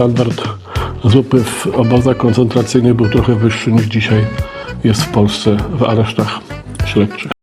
standard zupy w obozach koncentracyjnych był trochę wyższy niż dzisiaj jest w Polsce w aresztach śledczych.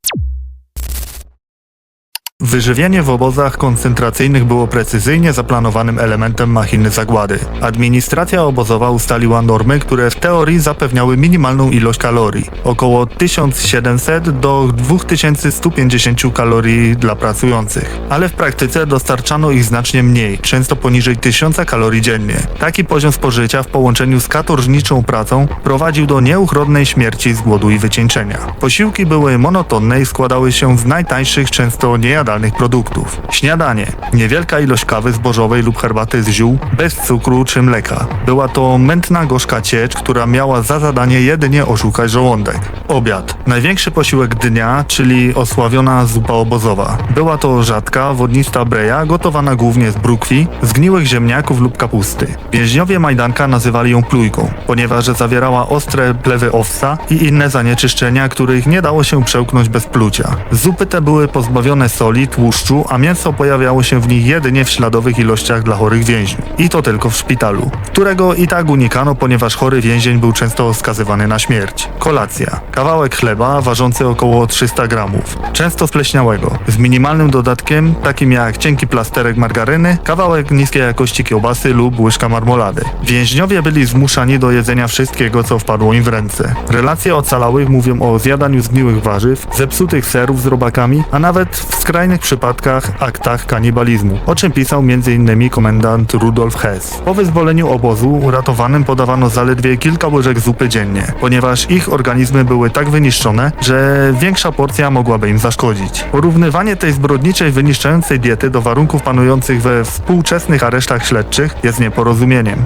Wyżywienie w obozach koncentracyjnych było precyzyjnie zaplanowanym elementem machiny zagłady. Administracja obozowa ustaliła normy, które w teorii zapewniały minimalną ilość kalorii, około 1700 do 2150 kalorii dla pracujących, ale w praktyce dostarczano ich znacznie mniej, często poniżej 1000 kalorii dziennie. Taki poziom spożycia w połączeniu z katorżniczą pracą prowadził do nieuchronnej śmierci z głodu i wycieńczenia. Posiłki były monotonne i składały się z najtańszych, często niejadalnych produktów. Śniadanie. Niewielka ilość kawy zbożowej lub herbaty z ziół, bez cukru czy mleka. Była to mętna gorzka ciecz, która miała za zadanie jedynie oszukać żołądek. Obiad. Największy posiłek dnia, czyli osławiona zupa obozowa. Była to rzadka, wodnista breja, gotowana głównie z brukwi, zgniłych ziemniaków lub kapusty. Więźniowie Majdanka nazywali ją plujką, ponieważ zawierała ostre plewy owsa i inne zanieczyszczenia, których nie dało się przełknąć bez plucia. Zupy te były pozbawione soli, tłuszczu, a mięso pojawiało się w nich jedynie w śladowych ilościach dla chorych więźniów. I to tylko w szpitalu, którego i tak unikano, ponieważ chory więzień był często skazywany na śmierć. Kolacja. Kawałek chleba ważący około 300 gramów, często spleśniałego, z minimalnym dodatkiem, takim jak cienki plasterek margaryny, kawałek niskiej jakości kiełbasy lub łyżka marmolady. Więźniowie byli zmuszani do jedzenia wszystkiego, co wpadło im w ręce. Relacje ocalałych mówią o zjadaniu zgniłych warzyw, zepsutych serów z robakami, a nawet w skrajnych przypadkach aktach kanibalizmu, o czym pisał m.in. komendant Rudolf Hess. Po wyzwoleniu obozu uratowanym podawano zaledwie kilka łyżek zupy dziennie, ponieważ ich organizmy były tak wyniszczone, że większa porcja mogłaby im zaszkodzić. Porównywanie tej zbrodniczej, wyniszczającej diety do warunków panujących we współczesnych aresztach śledczych jest nieporozumieniem.